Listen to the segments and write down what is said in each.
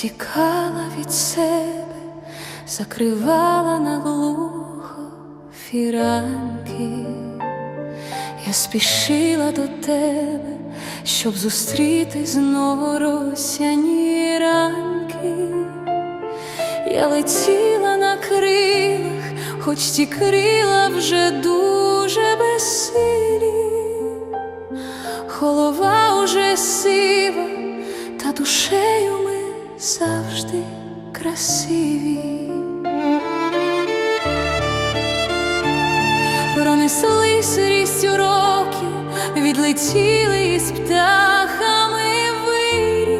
тікала від себе, закривала наглухо фіранки. Я спішила до тебе, щоб зустріти знову росяні ранки. Я летіла на крилах, хоч ті крила вже дуже безсилі. Голова уже сива, та душею завжди красиві. Пронеслись рістю років, відлетіли із птахами вирі,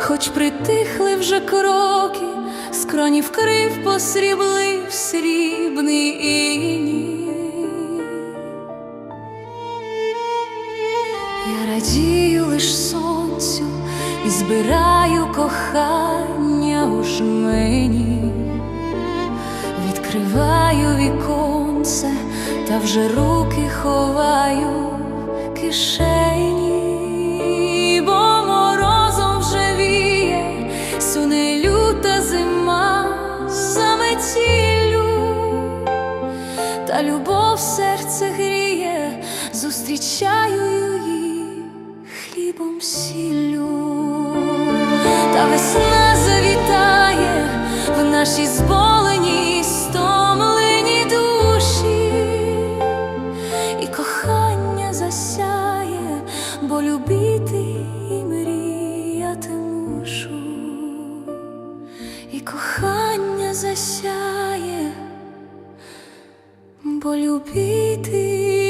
хоч притихли вже кроки, скроні вкрив посріблив срібний іній. Я радію лиш сонцю і збираю кохання у жмені, відкриваю віконце та вже руки ховаю кишені, бо морозом вже віє, суне люта зима за метіллю та любов серце гріє, зустрічаю її хлібом сіллю, весна завітає в нашій зболеній, стомлені душі, і кохання засяє, бо любити і мріяти мушу, і кохання засяє бо любити